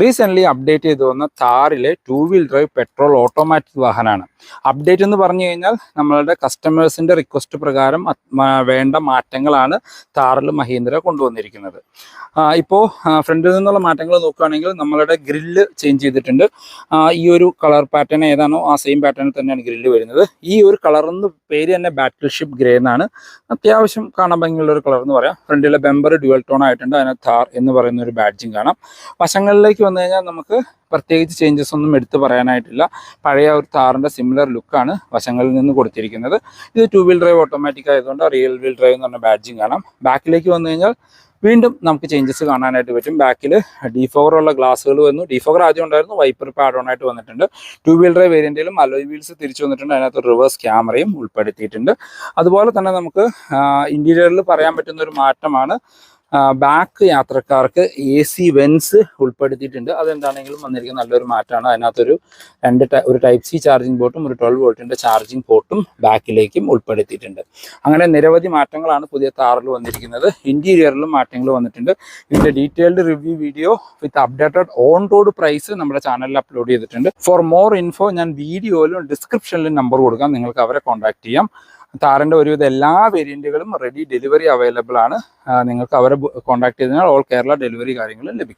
Recently update ചെയ്തു വന്ന താറിലെ two wheel drive petrol automatic വാഹനമാണ് അപ്ഡേറ്റ് എന്ന് പറഞ്ഞു കഴിഞ്ഞാൽ നമ്മളുടെ കസ്റ്റമേഴ്സിന്റെ റിക്വസ്റ്റ് പ്രകാരം വേണ്ട മാറ്റങ്ങളാണ് താറിൽ മഹീന്ദ്ര കൊണ്ടുവന്നിരിക്കുന്നത്. ഇപ്പോൾ ഫ്രണ്ടിൽ നിന്നുള്ള മാറ്റങ്ങൾ നോക്കുകയാണെങ്കിൽ നമ്മളുടെ ഗ്രില്ല് ചേഞ്ച് ചെയ്തിട്ടുണ്ട്. ഈ ഒരു കളർ പാറ്റേൺ ഏതാണോ ആ സെയിം പാറ്റേണിൽ തന്നെയാണ് ഗ്രില്ല് വരുന്നത്. ഈ ഒരു കളർ എന്ന് പേര് തന്നെ ബാറ്റിൽ ഷിപ്പ് ഗ്രേ എന്നാണ്. അത്യാവശ്യം കാണാൻ ഭംഗിയുള്ള ഒരു കളർ എന്ന് പറയാം. ഫ്രണ്ടിലെ ബെമ്പർ ഡ്യുവൽ ടോൺ ആയിട്ടുണ്ട്. അതിനകത്ത് താർ എന്ന് പറയുന്ന ഒരു ബാഡ്ജിങ് കാണാം. വശങ്ങളിലേക്ക് വന്നു കഴിഞ്ഞാൽ നമുക്ക് പ്രത്യേകിച്ച് ചേഞ്ചസ് ഒന്നും എടുത്തു പറയാനായിട്ടില്ല. പഴയ ഒരു താറിന്റെ സിമിലർ ലുക്കാണ് വശങ്ങളിൽ നിന്ന് കൊടുത്തിരിക്കുന്നത്. ഇത് ടു വീൽ ഡ്രൈവ് ഓട്ടോമാറ്റിക് ആയതുകൊണ്ട് റിയൽ വീൽ ഡ്രൈവ് എന്ന് പറഞ്ഞ ബാഡ്ജിങ് കാണാം ബാക്കിലേക്ക് വന്നു കഴിഞ്ഞാൽ വീണ്ടും നമുക്ക് ചേഞ്ചസ് കാണാനായിട്ട് പറ്റും. ബാക്കിൽ ഉള്ള ഗ്ലാസ്സുകൾ വന്നു. ഡിഫോഗർ ആദ്യം ഉണ്ടായിരുന്നു വൈപ്പർ പാഡ് ഓൺ ആയിട്ട് വന്നിട്ടുണ്ട്. ടു വീൽ ഡ്രൈവ് വേരിയന്റിലും അലോയ് വീൽസ് തിരിച്ചു വന്നിട്ടുണ്ട്. അതിനകത്ത് റിവേഴ്സ് ക്യാമറയും ഉൾപ്പെടുത്തിയിട്ടുണ്ട്. അതുപോലെ തന്നെ നമുക്ക് ഇന്റീരിയറിൽ പറയാൻ പറ്റുന്ന ഒരു മാറ്റമാണ് ബാക്ക് യാത്രക്കാർക്ക് എ സി വെൻസ് ഉൾപ്പെടുത്തിയിട്ടുണ്ട്. അതെന്താണെങ്കിലും വന്നിരിക്കുന്ന നല്ലൊരു മാറ്റമാണ് അതിനകത്തൊരു രണ്ട് ഒരു ടൈപ്പ് സി ചാർജിങ് പോർട്ടും ഒരു ട്വൽവ് വോൾട്ടിന്റെ ചാർജിങ് പോർട്ടും ബാക്കിലേക്കും ഉൾപ്പെടുത്തിയിട്ടുണ്ട്. അങ്ങനെ നിരവധി മാറ്റങ്ങളാണ് പുതിയ താറിൽ വന്നിരിക്കുന്നത്. ഇന്റീരിയറിലും മാറ്റങ്ങൾ വന്നിട്ടുണ്ട്. ഇതിന്റെ detailed review video with updated on road price നമ്മുടെ ചാനലിൽ അപ്ലോഡ് ചെയ്തിട്ടുണ്ട്. ഫോർ മോർ ഇൻഫോ ഞാൻ വീഡിയോയിലും ഡിസ്ക്രിപ്ഷനിലും നമ്പർ കൊടുക്കാം. നിങ്ങൾക്ക് അവരെ കോൺടാക്ട് ചെയ്യാം. താറിന്റെ ഒരുവിധ എല്ലാ വേരിയന്റുകളും റെഡി ഡെലിവറി അവൈലബിൾ ആണ്. നിങ്ങൾക്ക് അവരെ കോൺടാക്ട് ചെയ്തതിനാൽ ഓൾ കേരള ഡെലിവറി കാര്യങ്ങളും ലഭിക്കും.